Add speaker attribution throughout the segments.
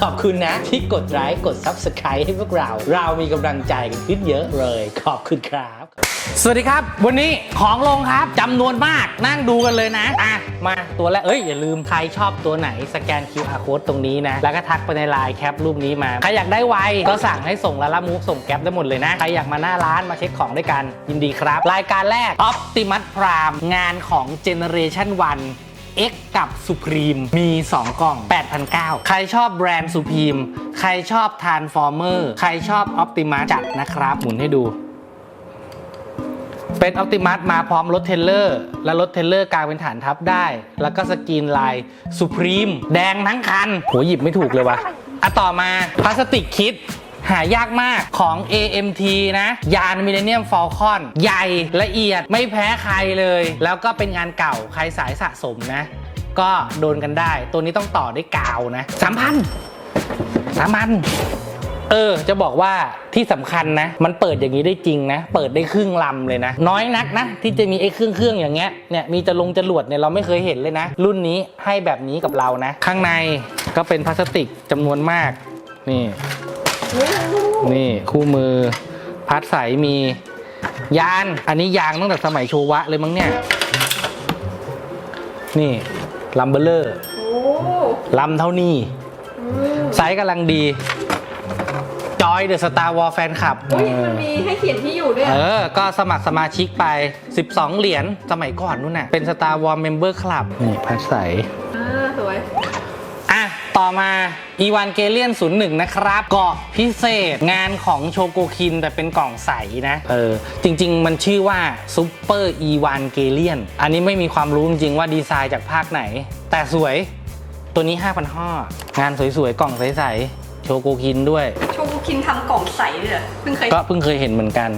Speaker 1: ขอบคุณนะ ที่กดไลค์กด Subscribe ให้พวกเรา เรามีกำลังใจกันขึ้นเยอะเลย ขอบคุณครับ สวัสดีครับ วันนี้ของลงครับจำนวนมากนั่งดูกันเลยนะ อะ มาตัวแรกเอ้ย อย่าลืมใครชอบตัวไหนสแกน QR code ตรงนี้นะ แล้วก็ทักไปในไลน์แคปรูปนี้มา ใครอยากได้ไวก็สั่งให้ส่งลาลามูฟส่งแก๊ปได้หมดเลยนะ ใครอยากมาหน้าร้านมาเช็คของด้วยกันยินดีครับ รายการแรก Optimus Prime งานของ Generation 1 X กับ Supreme มี 2 กล่อง 8,900 ใครชอบแบรนด์ Supreme ใครชอบ Transformer ใครชอบ Optimus จัดนะครับ หมุนให้ดู เป็น Optimus มาพร้อมรถเทเลอร์ และรถเทเลอร์กลางเป็นฐานทัพได้ แล้วก็สกรีนลาย Supreme แดงทั้งคันโหหยิบไม่ถูกเลยวะอะต่อมาพลาสติกคิด หายากมากของ AMT นะ ยานมิเลเนียมฟ a ลคอนใหญ่ละเอียดไม่แพ้ใครเลย แล้วก็เป็นงานเก่าใครสายสะสมนะ ก็โดนกันได้ ตัวนี้ต้องต่อด้วยกาวนะสามพันสามพันเออ จะบอกว่าที่สำคัญนะ มันเปิดอย่างนี้ได้จริงนะ เปิดได้ครึ่งลำเลยนะ น้อยนักนะ ที่จะมีไอ้เครื่องเครื่องอย่างเงี้ยเนี่ยมีจะลงจรวดเนี่ยเราไม่เคยเห็นเลยนะ รุ่นนี้ให้แบบนี้กับเรานะ ข้างในก็เป็นพลาสติกจำนวนมากนี่ นี่คู่มือพัดใสมียาน อันนี้ยางตั้งแต่สมัยโชวะเลยมั้งเนี่ย นี่ลัมเบอร์เลอร์
Speaker 2: โอ้
Speaker 1: ลำเท่านี้ไซส์กำลังดี จอยเดอะสตาร์วอลแฟนคลับ
Speaker 2: อุ้ยมันมีให้เขียนที่อยู่ด้วย
Speaker 1: เอ
Speaker 2: อะ
Speaker 1: อก็สมัครสมาชิกไป 12 เหรียญสมัยก่อนนู่นน่ะ เป็น Star Wars Member Club นี่พัดใส
Speaker 2: อ่าสวย
Speaker 1: อะ ต่อมาอีวานเกเลียน01 นะครับเกาะพิเศษงานของโชโกคินแต่เป็นกล่องใสนะ เออ จริง ๆ มันชื่อว่าซูเปอร์อีวานเกเลียนอันนี้ไม่มีความรู้จริงๆว่าดีไซน์จากภาคไหน แต่สวยตัวนี้5,500งานสวย ๆ กล่องใส ๆ โชโกคินด้วย
Speaker 2: โชกุคินทำกล่องใสเลยเหรอเพิ่งเคย
Speaker 1: ก็เพิ่งเคยเห็นเหมือนกัน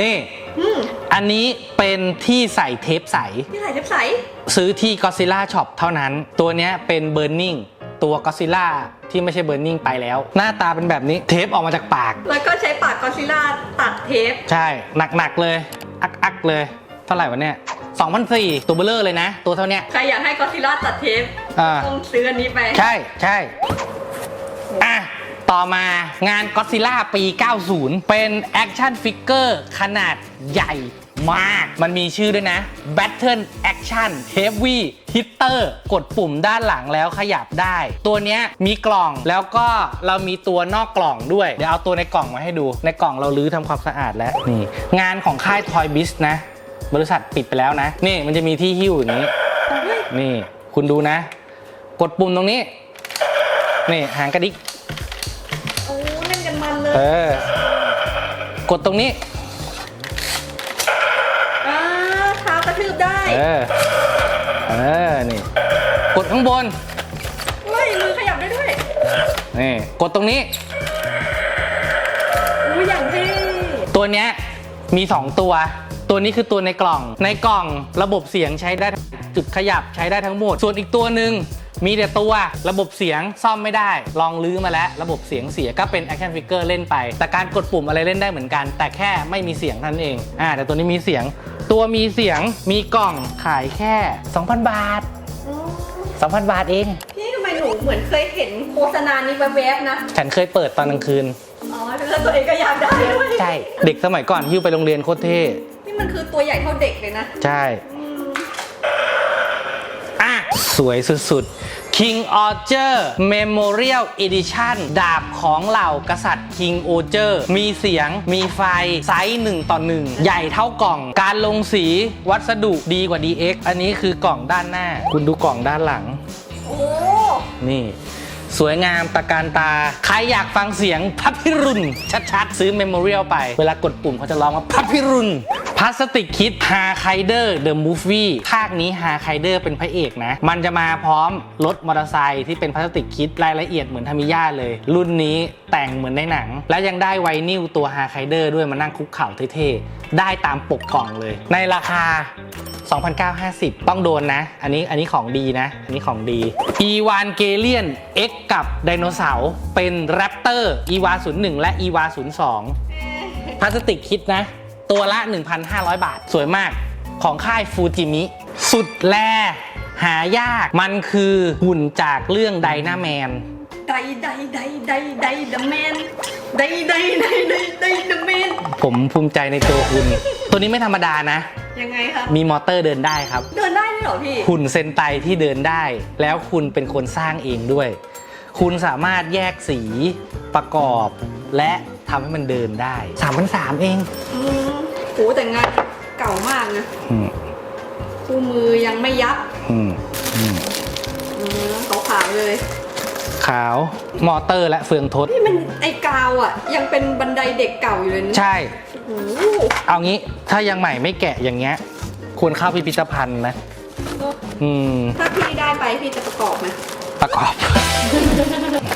Speaker 1: นี่
Speaker 2: อืม
Speaker 1: อันนี้เป็นที่ใส่เทปใส
Speaker 2: นี่ใส่เล็บใส
Speaker 1: ซื้อที่ Godzilla Shop เท่านั้น ตัวเนี้ยเป็น Burning ตัว Godzilla ที่ไม่ใช่ Burning ไปแล้ว หน้าตาเป็นแบบนี้เทปออกมาจากปาก
Speaker 2: แล้วก็ใช้ปากกอซิล่าตัดเทป
Speaker 1: ใช่ หนัก ๆ เลย อัก ๆ เลย เท่าไหร่วะเนี่ย2,004ตัวเบลเลอร์เลยนะ ตัวเท่าเนี้ย
Speaker 2: ใครอยากให้กอซิล่าตัดเทป
Speaker 1: อ่า
Speaker 2: ต้องซื้ออันนี้ไป
Speaker 1: ใช่ใช่อะ ต่อมางาน Godzilla ปี 90 เป็นแอคชั่นฟิกเกอร์ขนาดใหญ่มาก มันมีชื่อด้วยนะ Battle Action Heavy Hitter กดปุ่มด้านหลังแล้วขยับได้ ตัวนี้มีกล่องแล้วก็เรามีตัวนอกกล่องด้วย เดี๋ยวเอาตัวในกล่องมาให้ดู ในกล่องเราลื้อทำความสะอาดแล้วนี่ งานของค่าย Toy Biz นะ บริษัทปิดไปแล้วนะ นี่มันจะมีที่หิ้วอย่างนี้ นี่คุณดูนะ กดปุ่มตรงนี้ นี่หางกระดิก
Speaker 2: เลเอ
Speaker 1: ยอกดตรงนี้
Speaker 2: อ่าเท้ากระทืบได้
Speaker 1: เออ เออ นี่ กดข้างบน
Speaker 2: เฮ้ย มือขยับได้ด้วย
Speaker 1: นี่ กดตรงนี้
Speaker 2: อู้อย่างเท่
Speaker 1: ตัวเนี้ยมี 2 ตัว ตัวนี้คือตัวในกล่อง ในกล่องระบบเสียงใช้ได้ทั้งจุดขยับใช้ได้ทั้งหมด ส่วนอีกตัวหนึ่ง มีแต่ตัวระบบเสียงซ่อมไม่ได้ ลองลื้อมาแล้ว ระบบเสียงเสียก็เป็น Action Figure เล่นไป แต่การกดปุ่มอะไรเล่นได้เหมือนกัน แต่แค่ไม่มีเสียงเท่านั้นเองอ่าแต่ตัวนี้มีเสียง ตัวมีเสียงมีกล่องขายแค่ 2,000 บาท
Speaker 2: อ๋อ
Speaker 1: 2,000 บาทเอง
Speaker 2: พี่ทำไมหนูเหมือนเคยเห็นโฆษณานี้แวบๆนะ
Speaker 1: ฉันเคยเปิดตอนกลางคืน
Speaker 2: อ๋อแล้วตัวเองก็อยากได้ด้วย
Speaker 1: ใช่ เด็กสมัยก่อนหิ้วไปโรงเรียนโคตรเท่
Speaker 2: นี่มันคือตัวใหญ่เท่าเด็กเลยนะ
Speaker 1: ใช่
Speaker 2: อืม
Speaker 1: อะ สวยสุดๆ King Archer Memorial Edition ดาบของเหล่ากษัตริย์ King Archer มีเสียงมีไฟไซส์1ต่อ1 ใหญ่เท่ากล่อง การลงสีวัสดุดีกว่า DX อันนี้คือกล่องด้านหน้า คุณดูกล่องด้านหลัง
Speaker 2: โอ้
Speaker 1: นี่สวยงามตะการตา ใครอยากฟังเสียงพับพิรุนชัดๆ ซื้อเมมโมเรียลไป เวลากดปุ่มเขาจะร้องว่าพับพิรุน พลาสติกคิดฮาไคเดอร์เดอะมูฟวี่ภาคนี้ฮาไคเดอร์เป็นพระเอกนะ มันจะมาพร้อมรถมอเตอร์ไซค์ที่เป็นพลาสติกคิดรายละเอียดเหมือนทามิยาเลย รุ่นนี้แต่งเหมือนในหนัง และยังได้ไวนิลตัวฮาไคเดอร์ด้วยมานั่งคุกเข่าเท่ๆ ได้ตามปกกล่องเลย ในราคา 2,950 ต้องโดนนะ อันนี้อันนี้ของดีนะ อันนี้ของดี e v a n g e l i o n X กับไดโนเสาร์เป็นแรปเตอร์ e v a 01และ e v a 02พลาสติกคิดนะ ตัวละ 1,500 บาท สวยมากของค่ายฟูจิมิ สุดแล หายาก มันคือหุ่นจากเรื่องไดนาแมน
Speaker 2: ไดไดไดไดไดเดอะแมนไดไดไดไดไดเดอะแมน
Speaker 1: ผมภูมิใจในตัวคุณ ตัวนี้ไม่ธรรมดานะ
Speaker 2: ยังไงครับ
Speaker 1: มีมอเตอร์เดินได้ครับ
Speaker 2: เดินได้ด้วยเหรอพี่
Speaker 1: หุ่นเซนไตที่เดินได้ แล้วคุณเป็นคนสร้างเองด้วย คุณสามารถแยกสีประกอบ และทำให้มันเดินได้3ามพันสามเอง
Speaker 2: อืม โหแต่งานเก่ามากนะ
Speaker 1: อืม
Speaker 2: คู่มือยังไม่ยับ
Speaker 1: อืมอืม
Speaker 2: อืมขาวๆเลย
Speaker 1: ขาวมอเตอร์และเฟืองทด
Speaker 2: นี่มันไอกาวอะ ยังเป็นบันไดเด็กเก่าอยู่เลยนะ
Speaker 1: ใช่
Speaker 2: โอ้โห
Speaker 1: เอางี้ถ้ายังใหม่ไม่แกะอย่างเงี้ย ควรเข้าพิพิธภัณฑ์นะ อืม
Speaker 2: ถ้าพี่ได้ไปพี่จะประกอบไหม
Speaker 1: ประกอบ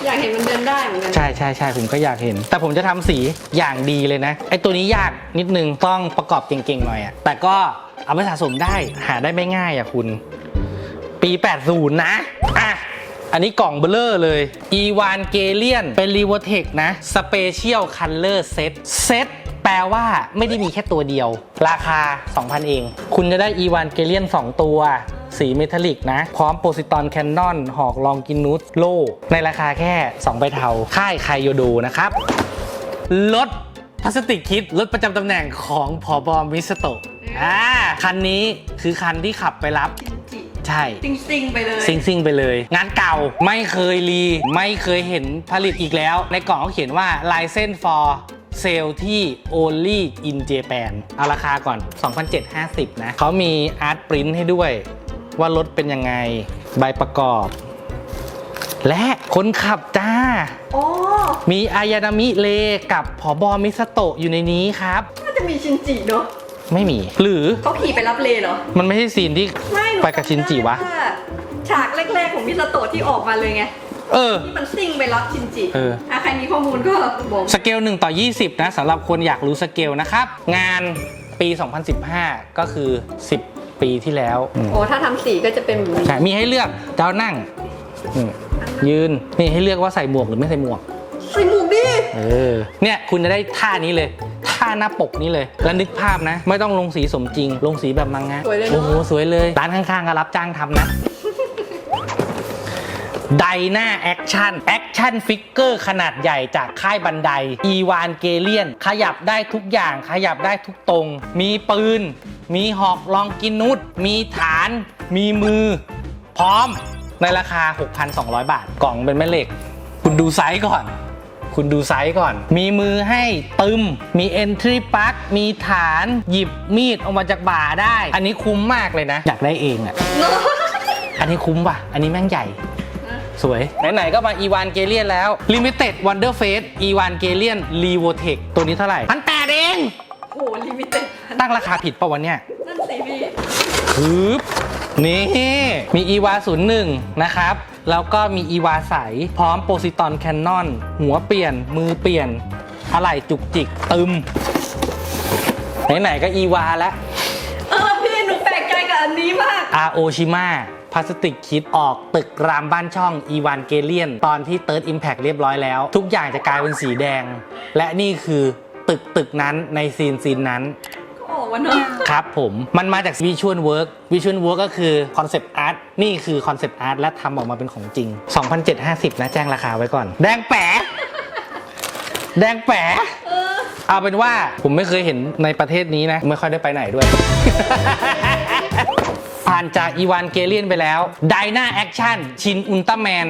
Speaker 2: อยากเห็นมันเดินได้เหมือนกัน
Speaker 1: ใช่ใช่ใช่ผมก็อยากเห็น แต่ผมจะทำสีอย่างดีเลยนะ ไอตัวนี้ยากนิดนึงต้องประกอบเก่งๆหน่อยอะแต่ก็เอาไปสะสมได้หาได้ไม่ง่ายอะคุณ ปี 80 นะ อะ อันนี้กล่องเบลเลอร์เลย e v a n g e l i o n เป็น r e v o t e c นะ Special Color Set เซตแปลว่าไม่ได้มีแค่ตัวเดียว ราคา 2,000 เอง คุณจะได้ e v a n g e l i o n 2ตัว สีเมทัลลิกนะ พร้อมโปซิตอนแคนนอนหอกลองกินนูตโล ในราคาแค่ 2 ใบเทา ค่ายไคโยโดนะครับรถพลาสติกคิดรถประจำตำแหน่งของผอบอมิสโตะอ่าคันนี้คือคันที่ขับไปรับ
Speaker 2: จิจิ
Speaker 1: ใช่
Speaker 2: ซิงซิงไปเลย
Speaker 1: ซิงซิงไปเลย งานเก่าไม่เคยรี ไม่เคยเห็นผลิตอีกแล้ว ในกล่องเขาเขียนว่า license for sale ที่ only in Japan เอาราคาก่อน 2,750 นะ เขามี art print ให้ด้วย ว่ารถเป็นยังไง ใบประกอบ และคนขับจ้า
Speaker 2: โอ้
Speaker 1: มีอายานามิเลกับผอบอมิสโตะอยู่ในนี้ครับ
Speaker 2: น่าจะมีชินจิเนาะ
Speaker 1: ไม่มี หรือ
Speaker 2: เขาขี่ไปรับเลเหรอ
Speaker 1: มันไม่ใช่ซีนที่
Speaker 2: ไม่หนู
Speaker 1: ไปกับชินจิวะ
Speaker 2: จำได้าฉากแรกๆของมิสโตะที่ออกมาเลยไง
Speaker 1: เออ
Speaker 2: ที่มันซิ่งไปรับชินจิ
Speaker 1: เออ
Speaker 2: ถ้าใครมีข้อมูลก็บอก
Speaker 1: สเกล1ต่อ 20 นะสำหรับคนอยากรู้สเกลนะครับ งานปี 2015 ก็คือ 10 ปีที่แล้วอืม
Speaker 2: โอ้ถ้าทำสีก็จะเป็นแบบนี้
Speaker 1: ใช่มีให้เลือกจะเอานั่งอืมยืนนี่ให้เลือกว่าใส่หมวกหรือไม่ใส่หมวก
Speaker 2: ใส่หมวกดิ
Speaker 1: เออ เนี่ยคุณจะได้ท่านี้เลย ท่าหน้าปกนี้เลย แล้วนึกภาพนะ ไม่ต้องลงสีสมจริง ลงสีแบบมังงะ
Speaker 2: สวยเลย
Speaker 1: โอ้
Speaker 2: เนาะ
Speaker 1: โหสวยเลย ร้านข้างๆก็รับจ้างทำนะ ไดนาแอคชั่นแอคชั่นฟิกเกอร์ขนาดใหญ่จากค่ายบันไดอีวานเกเลียน ขยับได้ทุกอย่างขยับได้ทุกตรง มีปืน มีหอกลองกินนุดมีฐาน มีมือ พร้อมในราคา 6,200 บาท กล่องเป็นแม่เหล็ก คุณดูไซส์ก่อน คุณดูไซส์ก่อน มีมือให้ตึม มี entry plug มีฐานหยิบมีดออกมาจากบ่าได้ อันนี้คุ้มมากเลยนะ อยากได้เองอะ
Speaker 2: เนาะ
Speaker 1: อันนี้คุ้มป่ะ อันนี้แม่งใหญ่ สวย ไหน ๆ ก็มา e 1 g a l i a n แล้ว limited wonder face e 1 g a l i a n r e v o t e c ตัวนี้เท่าไหร่พันแปดเอง
Speaker 2: โอ้ลิมิเต็ด
Speaker 1: ตั้งราคาผิดปะวันเนี้ย
Speaker 2: นั่นสิพี่
Speaker 1: ฮึบนี่ มี e v a 01 นะครับ แล้วก็มี e v a ใส พร้อมโปซิตอนแคนนอน หัวเปลี่ยน มือเปลี่ยน อะไหล่จุกจิก ตึม ไหนๆก็ e v a แล้ว
Speaker 2: เออพี่หนูแปลกใจกับอันนี้มาก
Speaker 1: อาโอชิม a พลาสติกคิดออกตึกรามบ้านช่องอีวานเกเลียน ตอนที่เติร์ดอิมแพ t เรียบร้อยแล้ว ทุกอย่างจะกลายเป็นสีแดง และนี่คือตึกตึกนั้นในซีนซีนนั้น
Speaker 2: ออกมาเนาะ
Speaker 1: ครับผมมันมาจาก Visual Work Visual Work ก็คือ Concept Art นี่คือ Concept Art และทำออกมาเป็นของจริง 2,750 นะแจ้งราคาไว้ก่อน แดงแปะแดงแปะ
Speaker 2: เออ
Speaker 1: เอาเป็นว่าผมไม่เคยเห็นในประเทศนี้นะ ไม่ค่อยได้ไปไหนด้วย ผ่านจากอีวานเกเลียนไปแล้วไดนาแอคชั่นชินอุลตร้าแมน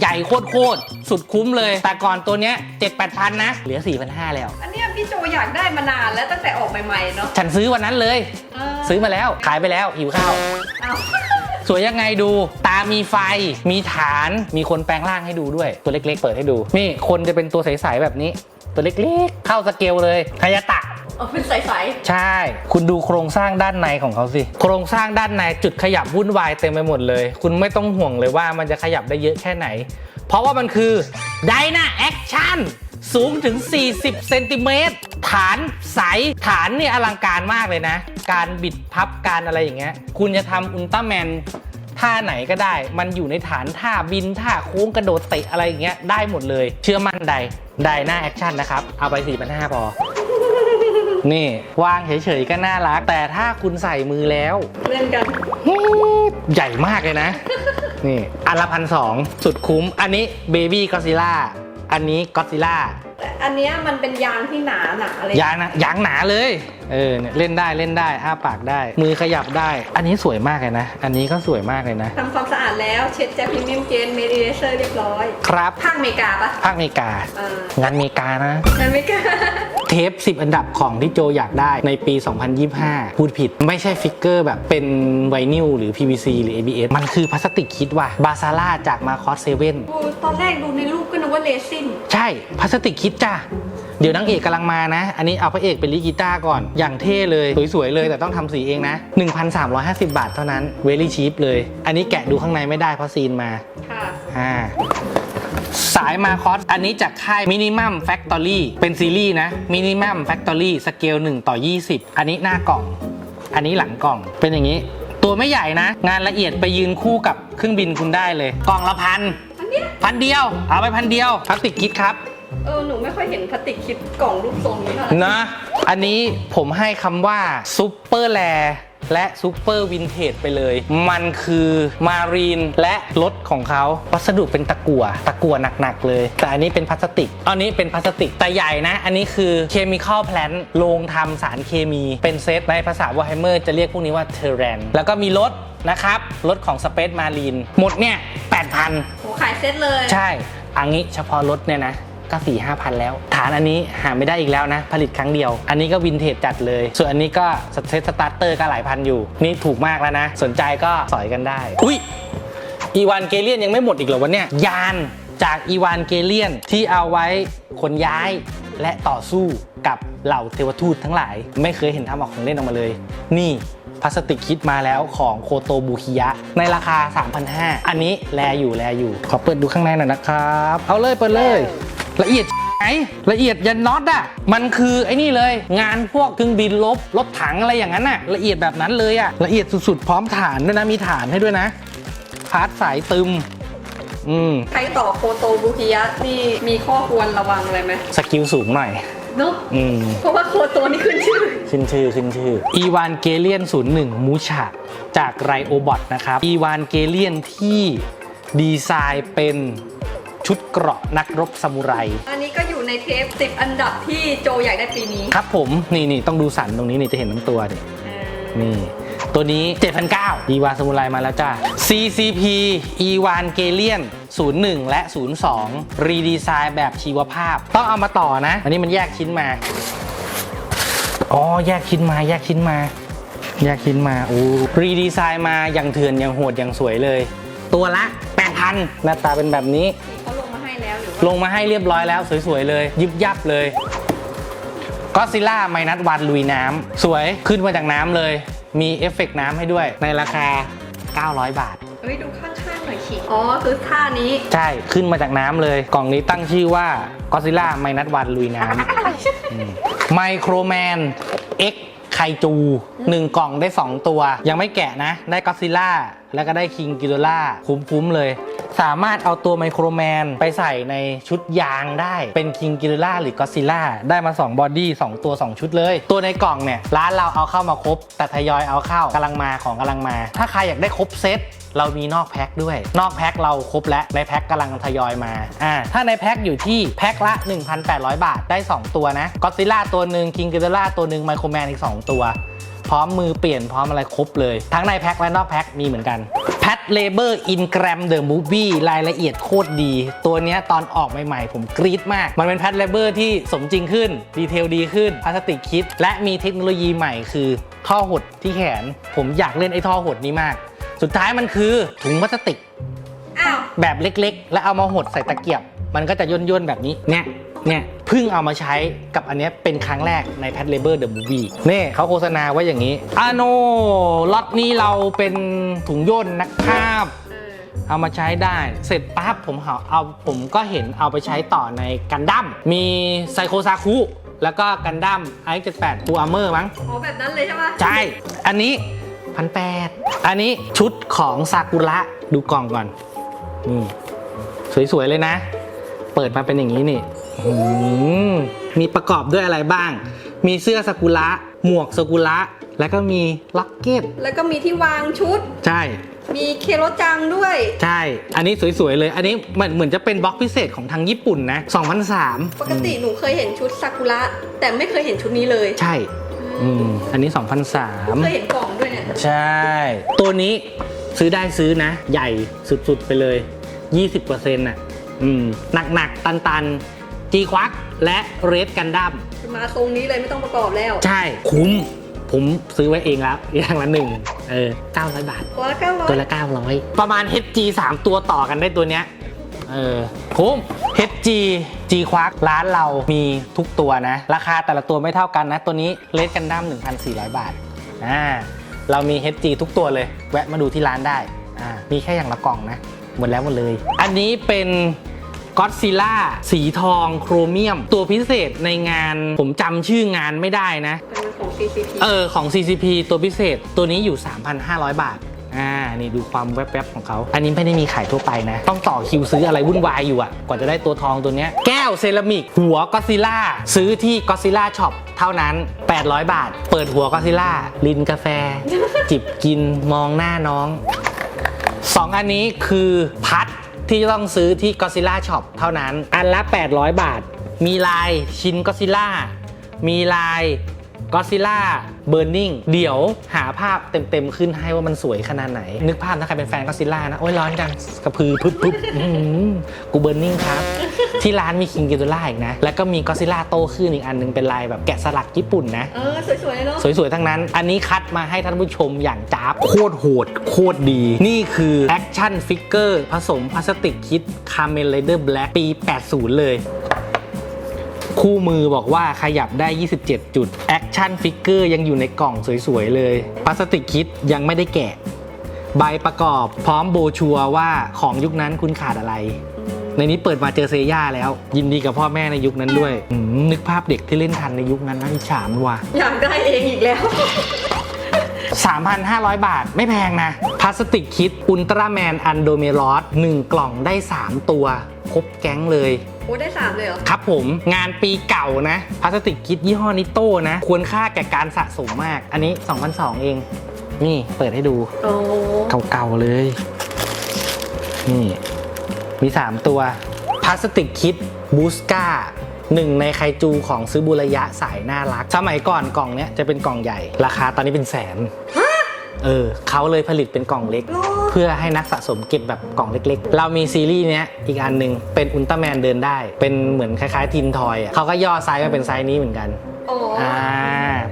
Speaker 1: ใหญ่โคตรๆสุดคุ้มเลย แต่ก่อนตัวเนี้ย7 8พันนะ เหลือ4,500แล้ว
Speaker 2: อันเนี้ยพี่โจอยากได้มานานแล้วตั้งแต่ออกใหม่ๆเนาะ
Speaker 1: ฉันซื้อวันนั้นเลย
Speaker 2: เออ
Speaker 1: ซื้อมาแล้วขายไปแล้วหิวข้าว
Speaker 2: เอา
Speaker 1: สวยยังไงดู ตามีไฟ มีฐาน มีคนแปลงร่างให้ดูด้วย ตัวเล็กๆ เปิดให้ดู นี่คนจะเป็นตัวใส ๆ แบบนี้ ตัวเล็กๆ เข้าสเกลเลยฮายาตะ
Speaker 2: เอาเป็นใส
Speaker 1: ใช่ คุณดูโครงสร้างด้านในของเขาสิ โครงสร้างด้านในจุดขยับวุ่นวายเต็มไปหมดเลย คุณไม่ต้องห่วงเลยว่ามันจะขยับได้เยอะแค่ไหน เพราะว่ามันคือ Dyna Action สูงถึง 40 เซนติเมตร ฐานใส ฐานเนี่ยอลังการมากเลยนะ การบิดพับการอะไรอย่างเงี้ย คุณจะทำอุลตร้าแมนท่าไหนก็ได้ มันอยู่ในฐานท่าบินท่าโค้งกระโดดเตะอะไรอย่างเงี้ยได้หมดเลย เชื่อมั่นใด ไดหน้าแอคชั่นนะครับ เอาไป4 5 0 0พอ นี่วางเฉยๆก็น่ารัก แต่ถ้าคุณใส่มือแล้ว
Speaker 2: ๆเล่นกัน
Speaker 1: ใหญ่มากเลยนะ นี่อันละพันสองสุดคุ้ม อันนี้เบบี้ก็ซิล่าอันนี้ก็ซิล่า
Speaker 2: แต่อันเนี้ยมันเป็นยางที่หนาหนาเลย
Speaker 1: ยางนะยางหนาเลย เออเนี่ยเล่นได้เล่นได้อ้าปากได้ มือขยับได้ อันนี้สวยมากเลยนะ อันนี้ก็สวยมากเลยนะ
Speaker 2: ทำความสะอา ดแล้วเช็ดแจ็คพรีเมียมเจนเมดิเซอร์เรียบร้อย
Speaker 1: ครับ
Speaker 2: ภาคอเมริกาปะ
Speaker 1: ภาคอเมริกา
Speaker 2: เออ งา
Speaker 1: นอเมริกานะ
Speaker 2: อเมริกา
Speaker 1: เทป 10 อันดับของที่โจอยากได้ในปี 2025 พูดผิด ไม่ใช่ฟิกเกอร์แบบเป็นไวนิลหรือ PVC หรือ ABS มันคือพลาสติกคิดว่ะบาซาร่าจากมาคอสเซเว่น
Speaker 2: กูตอนแรกดูในรูปก็นึกว่าเลซิน
Speaker 1: ใช่พลาสติกคิดจ้ะ เดี๋ยวนางเอกกำลังมานะ อันนี้เอาพระเอกเป็นลีดกีตาร์ก่อน อย่างเท่เลย สวยๆ เลยแต่ต้องทำสีเองนะ 1,350 บาทเท่านั้น เวลี่ชีพเลย อันนี้แกะดูข้างในไม่ได้เพราะซีนมา
Speaker 2: ค่ะ
Speaker 1: อ่าสายมาคอส อันนี้จากค่าย Minimum Factory เป็นซีรีส์นะ Minimum Factory สเกล1ต่อ 20 อันนี้หน้ากล่อง อันนี้หลังกล่องเป็นอย่างนี้ ตัวไม่ใหญ่นะ งานละเอียดไปยืนคู่กับเครื่องบินคุณได้เลย กล่องละพัน
Speaker 2: อันเนี้ย
Speaker 1: พันเดียว เอาไปพันเดียวพลาสติกคิดครับ
Speaker 2: เออหนูไม่ค่อยเห็นพลาสติกคิดกล่องรูปทรงนี้เท่าไหร่
Speaker 1: นะ อันนี้ผมให้คำว่าซูเปอร์แลและซูเปอร์วินเทจไปเลย มันคือมารีนและรถของเขาวัสดุเป็นตะกั่วตะกั่วหนัก ๆ เลย แต่อันนี้เป็นพลาสติก อันนี้เป็นพลาสติกแต่ใหญ่นะ อันนี้คือเคมีคอลแพลนโรงทำสารเคมี เป็นเซตในภาษาวอร์ไฮเมอร์จะเรียกพวกนี้ว่าเทเรน แล้วก็มีรถนะครับ รถของ Space Marine หมดเนี่ย 8,000
Speaker 2: โหขายเซ็ตเลย
Speaker 1: ใช่ อันนี้เฉพาะรถเนี่ยนะ ก็สี่ห้าพันแล้ว ฐานอันนี้หาไม่ได้อีกแล้วนะ ผลิตครั้งเดียว อันนี้ก็วินเทจจัดเลย ส่วนอันนี้ก็เซตสตาร์เตอร์ก็หลายพันอยู่ นี่ถูกมากแล้วนะ สนใจก็สอยกันได้ อุ้ยอีวานเกเลียนยังไม่หมดอีกเหรอวะเนี่ยยานจากอีวานเกเลียนที่เอาไว้ขนย้ายและต่อสู้กับเหล่าเทวทูตทั้งหลาย ไม่เคยเห็นทำออกของเล่นออกมาเลย นี่พลาสติกคิดมาแล้วของโคโตบุคิยะ ในราคา 3,500 อันนี้แลอยู่แลอยู่ ขอเปิดดูข้างในหน่อยนะครับ เอาเลยเปิดเลย ละเอียดไหนละเอียดยันน็อตอะมันคือไอ้นี่เลย งานพวกเครื่องบินลบรถถังอะไรอย่างนั้นอะละเอียดแบบนั้นเลยอะละเอียดสุดๆ พร้อมฐานด้วยนะมีฐานให้ด้วยนะพาร์ทสายตึมอืม
Speaker 2: ใครต่อโคโตบุคิยะนี่มีข้อควรระวังอะไรไหม
Speaker 1: สกิลสูงหน่อย
Speaker 2: เนาะ
Speaker 1: อืม
Speaker 2: เพราะว่าโคโตนี่ขึ้นชื่อ
Speaker 1: ขึ้นชื่อขึ้นชื่อ อีวานเกเลียน 01 มูชาจากไรโอบอทนะครับ อีวานเกเลียนที่ดีไซน์เป็น ชุดเกราะนักรบซามูไร
Speaker 2: อันนี้ก็อยู่ในเทป 10 อันดับที่โจอยากได้ปีนี้
Speaker 1: ครับผมนี่นี่ต้องดูสันตรงนี้นี่จะเห็นทั้งตัวดิ
Speaker 2: เออ
Speaker 1: นี่ ตัวนี้ 7,900อีวานซามูไรมาแล้วจ้า CCP อีวานเกเลียน 01 และ 02 รีดีไซน์แบบชีวภาพ ต้องเอามาต่อนะ อันนี้มันแยกชิ้นมา อ๋อ แยกชิ้นมาแยกชิ้นมา แยกชิ้นมาโอ้รีดีไซน์มาอย่างเถื่อนอย่างโหดอย่างสวยเลย ตัวละ 8,000 หน้าตาเป็นแบบนี้
Speaker 2: นี่เขา ลงมาให้แล้วหรือ
Speaker 1: ลงมาให้เรียบร้อยแล้วสวยๆเลย ยิบยับเลยก็ซิล่าไมนัสวันลุยน้ำสวยขึ้นมาจากน้ำเลย มีเอฟเฟกต์น้ำให้ด้วย ในราคา 900 บาท
Speaker 2: เฮ้ยดูข้างๆหน่อยขิอ๋อคือท่านี้
Speaker 1: ใช่ขึ้นมาจากน้ำเลย กล่องนี้ตั้งชื่อว่าก็ซิล่าไมนัสวันลุยน้ำไมโครแมน X ไคจูหนึ่งกล่องได้ 2 ตัว ยังไม่แกะนะ ได้ก็ซิล่าแล้วก็ได้คิงกิโดล่าคุ้มๆเลย สามารถเอาตัวไมโครแมนไปใส่ในชุดยางได้เป็นคิงกิโดล่าหรือก็ซิล่าได้มา 2 บอดี้ 2 ตัว 2 ชุดเลย ตัวในกล่องเนี่ย ร้านเราเอาเข้ามาครบ แต่ทยอยเอาเข้ากำลังมาของกำลังมา ถ้าใครอยากได้ครบเซตเรามีนอกแพ็คด้วย นอกแพ็คเราครบแล้วในแพ็คกำลังทยอยมาอ่าถ้าในแพ็คอยู่ที่แพ็คละ 1,800 บาทได้ 2 ตัวนะก็ซิล่าตัวหนึ่งคิงกิโดล่าตัวหนึ่งไมโครแมนอีก 2 ตัว พร้อมมือเปลี่ยนพร้อมอะไรครบเลย ทั้งในแพ็คและนอกแพ็คมีเหมือนกัน แพทเลเบอร์อินแกรมเดอะมูฟวี่รายละเอียดโคตรดี ตัวเนี้ยตอนออกใหม่ๆ ผมกรี๊ดมาก มันเป็นแพทเลเบอร์ที่สมจริงขึ้น ดีเทลดีขึ้นพลาสติกคิด และมีเทคโนโลยีใหม่คือท่อหดที่แขน ผมอยากเล่นไอ้ท่อหดนี้มาก สุดท้ายมันคือถุงพลาสติก
Speaker 2: อ้าว
Speaker 1: แบบเล็กๆ แล้วเอามาหดใส่ตะเกียบ มันก็จะย่นๆแบบนี้เนี่ย เนี่ยเพิ่งเอามาใช้กับอันเนี้ยเป็นครั้งแรกใน Pet Labor The Movie นี่เขาโฆษณาไว้อย่างนี้อาโนล็อตนี้เราเป็นถุงย่นนะครับ
Speaker 2: เออ
Speaker 1: เอามาใช้ได้ เสร็จปั๊บผมเอาเอาผมก็เห็นเอาไปใช้ต่อในกันดั้มมีไซโคซาคุแล้วก็กันดั้มไอเจ็ดแปดฟูอาร์เมอร์มั้ง
Speaker 2: อ๋อแบบนั้นเลยใช่ปะ
Speaker 1: ใช่ อันนี้พันแปดอันนี้ชุดของซากุระดูกล่องก่อนนี่สวยๆเลยนะ เปิดมาเป็นอย่างนี้นี่ อื้อหือมีประกอบด้วยอะไรบ้าง มีเสื้อซากุระหมวกสกุระแล้วก็มีล็อกเก็ต
Speaker 2: แล้วก็มีที่วางชุด
Speaker 1: ใช่
Speaker 2: มีเคโรจังด้วย
Speaker 1: ใช่ อันนี้สวยๆเลย อันนี้เหมือนเหมือนจะเป็นบล็อกพิเศษของทางญี่ปุ่นนะ 2003
Speaker 2: ปกติหนูเคยเห็นชุดซากุระแต่ไม่เคยเห็นชุดนี้เลย
Speaker 1: ใช่ อืม อันนี้
Speaker 2: เคย
Speaker 1: 2003
Speaker 2: เห็นกล่องด้วยเนี่ย
Speaker 1: ใช่ ตัวนี้ซื้อได้ซื้อนะ ใหญ่สุดๆไปเลย 20%น่ะ อืม หนักๆ ตันๆ จีควักและเรดกันดั้ม
Speaker 2: มาทรงนี้เลยไม่ต้องประกอบแล้ว
Speaker 1: ใช่คุ้ม ผมซื้อไว้เองแล้วอย่างละหนึ่งเออ900บาท
Speaker 2: ตัวละเก้าร้อย
Speaker 1: ตัวละ900ประมาณ HG 3 ตัวต่อกันได้ตัวเนี้ยเออคุ้ม HG G ควักร้านเรามีทุกตัวนะ ราคาแต่ละตัวไม่เท่ากันนะ ตัวนี้เลดกันดั้ม1,400 บาทอ่าเรามี HG ทุกตัวเลย แวะมาดูที่ร้านได้อ่ามีแค่อย่างละกล่องนะ หมดแล้วหมดเลย อันนี้เป็น ก็ d ซิล่าสีทองโครเมียม ตัวพิเศษในงานผมจำชื่องานไม่ได้นะ
Speaker 2: เป็นของ CCP
Speaker 1: เออ ของ CCP ตัวพิเศษตัวนี้อยู่ 3,500 บาท อ่า นี่ดูความแวบๆของเขา อันนี้ไม่ได้มีขายทั่วไปนะ ต้องต่อคิวซื้ออะไรวุ่นวายอยู่อะกว่าจะได้ตัวทองตัวเนี้ย แก้วเซรามิก หัวก็ซิล่า ซื้อที่ก็ซิล่าช็อปเท่านั้น 800 บาท เปิดหัวก็ซิล่า ลินกาแฟ จิบกิน มองหน้าน้องสองอันนี้คือพัด ที่จะต้องซื้อที่ Godzilla Shop เท่านั้น อันละ 800 บาท มีลายชิน Godzilla มีลาย Godzilla Burning เดี๋ยวหาภาพเต็มๆขึ้นให้ว่ามันสวยขนาดไหน นึกภาพถ้าใครเป็นแฟน Godzilla นะ โอ้ยร้อนจังกระพือพึบพึบอื้อหือกู Burning ครับ ที่ร้านมี King Ghidorah อีกนะ แล้วก็มี Godzilla โตขึ้นอีกอันหนึงเป็นลายแบบแกะสลักญี่ปุ่นนะ
Speaker 2: เออ สวยๆเนาะ
Speaker 1: สวยๆทั้งนั้น อันนี้คัดมาให้ท่านผู้ชมอย่างจ้าบโคตรโหดโคตรดี นี่คือแอคชั่นฟิกเกอร์ผสมพลาสติกคิดคาเมลไรเดอร์แบล็กปี 80 เลย คู่มือบอกว่าขยับได้ 27 จุดแอคชั่นฟิกเกอร์ยังอยู่ในกล่องสวยๆ เลยพลาสติกคิดยังไม่ได้แกะ ใบประกอบพร้อมโบรชัวร์ว่าของยุคนั้นคุณขาดอะไร ในนี้เปิดมาเจอเซย่าแล้ว ยินดีกับพ่อแม่ในยุคนั้นด้วยอืมนึกภาพเด็กที่เล่นทันในยุคนั้นนะอิจฉามันว่ะ
Speaker 2: อยากได้เองอีกแล้ว
Speaker 1: 3,500 บาทไม่แพงนะพลาสติกคิดอุลตร้าแมนอันโดเมรอส1กล่องได้ 3 ตัว ครบแก๊งเลย
Speaker 2: โอ้ได้สามเลยเหรอ
Speaker 1: ครับผมงานปีเก่านะพลาสติกคิดยี่ห้อนิโต้นะ ควรค่าแก่การสะสมมาก อันนี้2,200เอง นี่เปิดให้ดู
Speaker 2: โอ้
Speaker 1: เก่าๆเลย นี่ มี 3 ตัวพลาสติกคิดบูสกาหนึ่งในไคจูของซื้อบุระยะสายน่ารัก สมัยก่อนกล่องเนี้ยจะเป็นกล่องใหญ่ ราคาตอนนี้เป็นแสน เออเขาเลยผลิตเป็นกล่องเล็ก
Speaker 2: โล
Speaker 1: เพื่อให้นักสะสมเก็บแบบกล่องเล็กๆ เรามีซีรีส์เนี้ยอีกอันหนึ่งเป็นอุลตร้าแมนเดินได้ เป็นเหมือนคล้ายๆทินทอยอะเขาก็ย่อไซส์มาเป็นไซส์นี้เหมือนกัน
Speaker 2: โอ้
Speaker 1: อ่า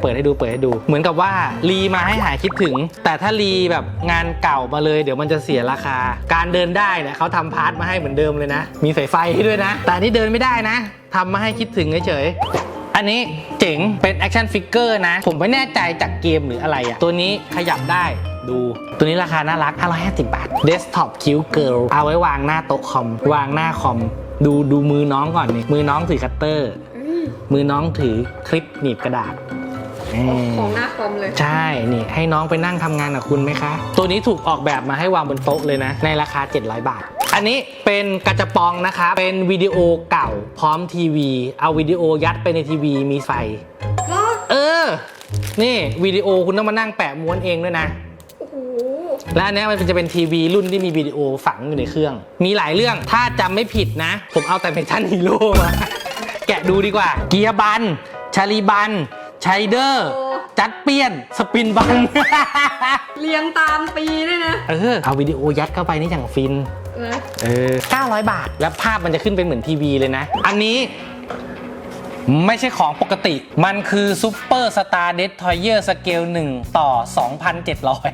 Speaker 1: เปิดให้ดูเปิดให้ดู เหมือนกับว่ารีมาให้หายคิดถึง แต่ถ้ารีแบบงานเก่ามาเลย เดี๋ยวมันจะเสียราคา การเดินได้เนี่ยเขาทำพาร์ทมาให้เหมือนเดิมเลยนะ มีสายไฟให้ด้วยนะ แต่อันนี่เดินไม่ได้นะทำมาให้คิดถึงเฉยๆอันนี้เจ๋งเป็นแอคชั่นฟิกเกอร์นะ ผมไม่แน่ใจจากเกมหรืออะไรอะตัวนี้ขยับได้ ดู ตัวนี้ราคาน่ารัก 550 บาท Desktop Cute Girl เอาไว้วางหน้าโต๊ะคอม วางหน้าคอม ดูดูมือน้องก่อนนี่มือน้องถือคัตเตอร์
Speaker 2: อืม
Speaker 1: มือน้องถือคลิปหนีบกระดาษเอ่อ
Speaker 2: ของหน้าคอมเลย
Speaker 1: ใช่ นี่ให้น้องไปนั่งทำงานกับคุณไหมคะ ตัวนี้ถูกออกแบบมาให้วางบนโต๊ะเลยนะ ในราคา 700 บาทอันนี้เป็นกระจะปองนะคะ เป็นวิดีโอเก่าพร้อมทีวี เอาวิดีโอยัดไปในทีวีมีไฟ
Speaker 2: เหรอ
Speaker 1: เออ นี่วิดีโอคุณต้องมานั่งแปะม้วนเองด้วยนะ
Speaker 2: โอ้โห
Speaker 1: และอันเนี้ยมันจะเป็นทีวีรุ่นที่มีวิดีโอฝังอยู่ในเครื่อง มีหลายเรื่องถ้าจำไม่ผิดนะ ผมเอาแต่เมทันฮีโร่มาแกะดูดีกว่า เกียร์บันชาลีบันชัยเดอร์ จัดเปียน สปินบัน
Speaker 2: เรียงตามปีด้วยนะ
Speaker 1: เออ เอาวิดีโอยัดเข้าไปนี่อย่างฟิน
Speaker 2: นะ
Speaker 1: เออ900 บาท แล้วภาพมันจะขึ้นเป็นเหมือนทีวีเลยนะ อันนี้ ไม่ใช่ของปกติ มันคือซูเปอร์สตาร์เด t ทอยเยอร์สเกล1ต่อ 2,700
Speaker 2: สองพันเจ็ดร้อย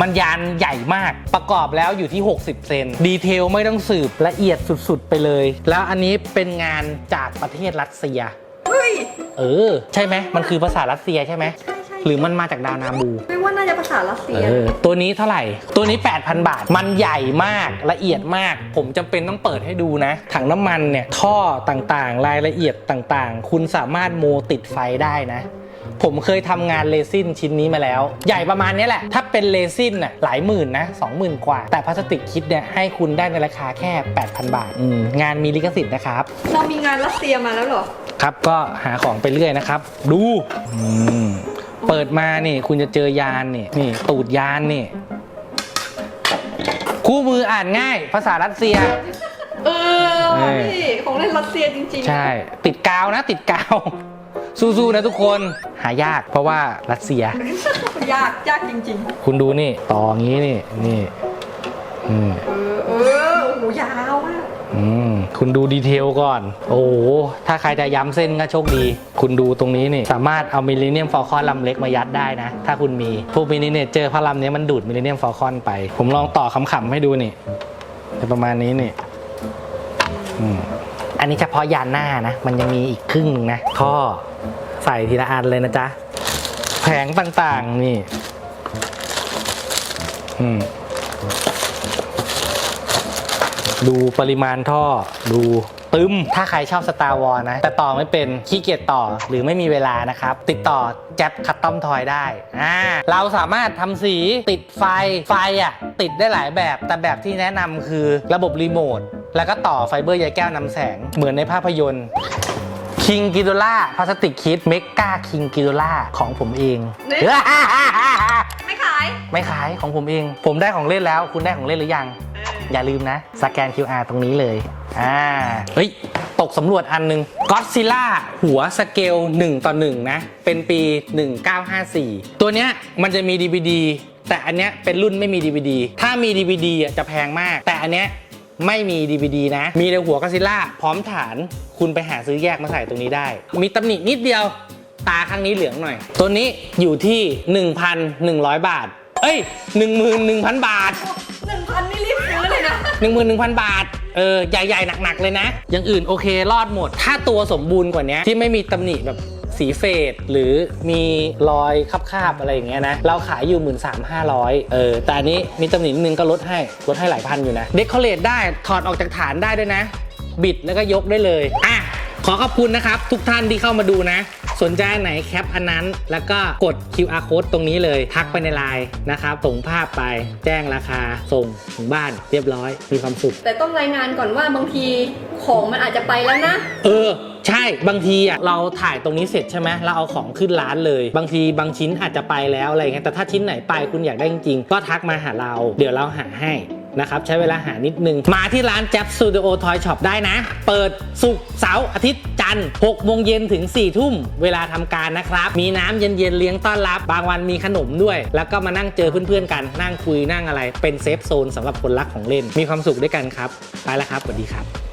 Speaker 1: มันยานใหญ่มากประกอบแล้วอยู่ที่ 60 เซน ดีเทลไม่ต้องสืบละเอียดสุดๆ ไปเลย แล้วอันนี้เป็นงานจากประเทศรัสเซีย
Speaker 2: เฮ้ย
Speaker 1: เออ ใช่ไหม มันคือภาษารัสเซียใช่ไหม
Speaker 2: ใช่ใช่
Speaker 1: หรือมันมาจากดาวนาบู
Speaker 2: ไม่ว่าน่าจะภาษารัสเซี
Speaker 1: เอยอตัวนี้เท่าไหร่ ตัวนี้ 8,000 บาท มันใหญ่มาก ละเอียดมาก ผมจำเป็นต้องเปิดให้ดูนะ ถังน้ำมันเนี่ย ท่อต่างๆ รายละเอียดต่างๆ คุณสามารถโมติดไฟได้นะ ผมเคยทำงานเรซินชิ้นนี้มาแล้ว ใหญ่ประมาณนี้แหละ ถ้าเป็นเรซินน่ะหลายหมื่นนะ20,000 กว่า แต่พลาสติกคิดเนี่ยให้คุณได้ในราคาแค่ 8,000 บาทอืมงานมีลิขสิทธิ์นะครับ
Speaker 2: เรามีงานรัสเซียมาแล้วเหรอ
Speaker 1: ครับก็หาของไปเรื่อยนะครับ ดูอืม เปิดมานี่ คุณจะเจอยานนี่นี่ ตูดยานนี่ คู่มืออ่านง่าย ภาษารัสเซีย
Speaker 2: เออ
Speaker 1: เออ
Speaker 2: พี่ของเล่นรัสเซียจริงๆ
Speaker 1: ใช่ ติดกาวนะ ติดกาว สู้ๆนะทุกคนหายาก เพราะว่ารัสเซีย
Speaker 2: ยากยากจริง
Speaker 1: คุณดูนี่ ต่ออย่างนี้นี่นี่อืม
Speaker 2: ๆ เออเออโอ้โหยาวมาก
Speaker 1: อืม คุณดูดีเทลก่อน โอ้โห ถ้าใครจะย้ำเส้นก็โชคดี คุณดูตรงนี้นี่ สามารถเอามิลเลเนียมฟอลคอนลำเล็กมายัดได้นะ ถ้าคุณมี พวกมินิเนเจอร์พระลำเนี้ยมันดูดมิลเลเนียมฟอลคอนไป ผมลองต่อขำๆให้ดูนี่จะประมาณนี้นี่อืมอันนี้เฉพาะยานหน้านะ มันยังมีอีกครึ่งหนึงนะท่อใส่ทีละอันเลยนะจ๊ะ แผงต่างๆนี่ อืม ดูปริมาณท่อดูตึมถ้าใครชอบสตาร์วอลนะ แต่ต่อไม่เป็นขี้เกียจต่อหรือไม่มีเวลานะครับ ติดต่อแจ็บคัตตอมทอยได้อ่าเราสามารถทำสีติดไฟไฟอะติดได้หลายแบบ แต่แบบที่แนะนำคือระบบรีโมทแล้วก็ต่อไฟเบอร์ใยแก้วนำแสงเหมือนในภาพยนตร์คิงกิโดล่าพลาสติกคิดเมกาคิงกิโดล่าของผมเอง
Speaker 2: ไม่ขาย
Speaker 1: ไม่ขายของผมเอง ผมได้ของเล่นแล้ว คุณได้ของเล่นหรือยัง
Speaker 2: เอ
Speaker 1: ย่าลืมนะ สแกน QR ตรงนี้เลย อ่า เฮ้ย ตกสำรวจอันหนึงก็ d ซิล่าหัวสเกล 1 ต่อ 1 นะ เป็นปี 1954 ตัวเนี้ยมันจะมี DVD แต่อันเนี้ยเป็นรุ่นไม่มี DVD ถ้ามี DVD อะจะแพงมาก แต่อันเนี้ยไม่มี DVD นะ มีแต่หัวก็ซิล่าพร้อมฐาน คุณไปหาซื้อแยกมาใส่ตรงนี้ได้ มีตำหนินิดเดียว ตาข้างนี้เหลืองหน่อย ตัวนี้อยู่ที่ 1,100 บาท เอ้ย11,000บาท
Speaker 2: หนึ่งพันนี่รีบซื้อเลยนะ
Speaker 1: 11,000บาท เออ ใหญ่ๆ หนักๆ เลยนะ อย่างอื่นโอเครอดหมด ถ้าตัวสมบูรณ์กว่านี้ที่ไม่มีตำหนิแบบสีเฟดหรือมีรอยคาบๆอะไรอย่างเงี้ยนะ เราขายอยู่ 1 3 5 0 0 เออ แต่อันนี้มีตำหนินิดนึงก็ลดให้ ลดให้หลายพันอยู่นะ เดคอเรทได้ ถอดออกจากฐานได้ด้วยนะ บิดแล้วก็ยกได้เลย อะ ขอขอบคุณนะครับ ทุกท่านที่เข้ามาดูนะ สนใจอันไหนแคปอันนั้น แล้วก็กด QR code ตรงนี้เลยทักไปในไลน์นะครับส่งภาพไปแจ้งราคาส่งถึงบ้านเรียบร้อย มีความสุข
Speaker 2: แต่ต้องรายงานก่อนว่าบางทีของมันอาจจะไปแล้วนะ
Speaker 1: เออ ใช่บางทีอะเราถ่ายตรงนี้เสร็จใช่ไหมเราเอาของขึ้นร้านเลย บางทีบางชิ้นอาจจะไปแล้วอะไรเงี้ยแต่ถ้าชิ้นไหนไปคุณอยากได้จริงๆก็ทักมาหาเรา เดี๋ยวเราหาให้ นะครับ ใช้เวลาหานิดนึง มาที่ร้านแจ็ปสตูดิโอทอยช็อปได้นะ เปิดศุกร์เสาร์อาทิตย์จันทร์6โมงเย็นถึง 4 ทุ่ม เวลาทำการนะครับ มีน้ำเย็นๆเลี้ยงต้อนรับ บางวันมีขนมด้วย แล้วก็มานั่งเจอเพื่อนๆกัน นั่งคุยนั่งอะไร เป็นเซฟโซนสำหรับคนรักของเล่น มีความสุขด้วยกันครับ ไปแล้วครับ สวัสดีครับ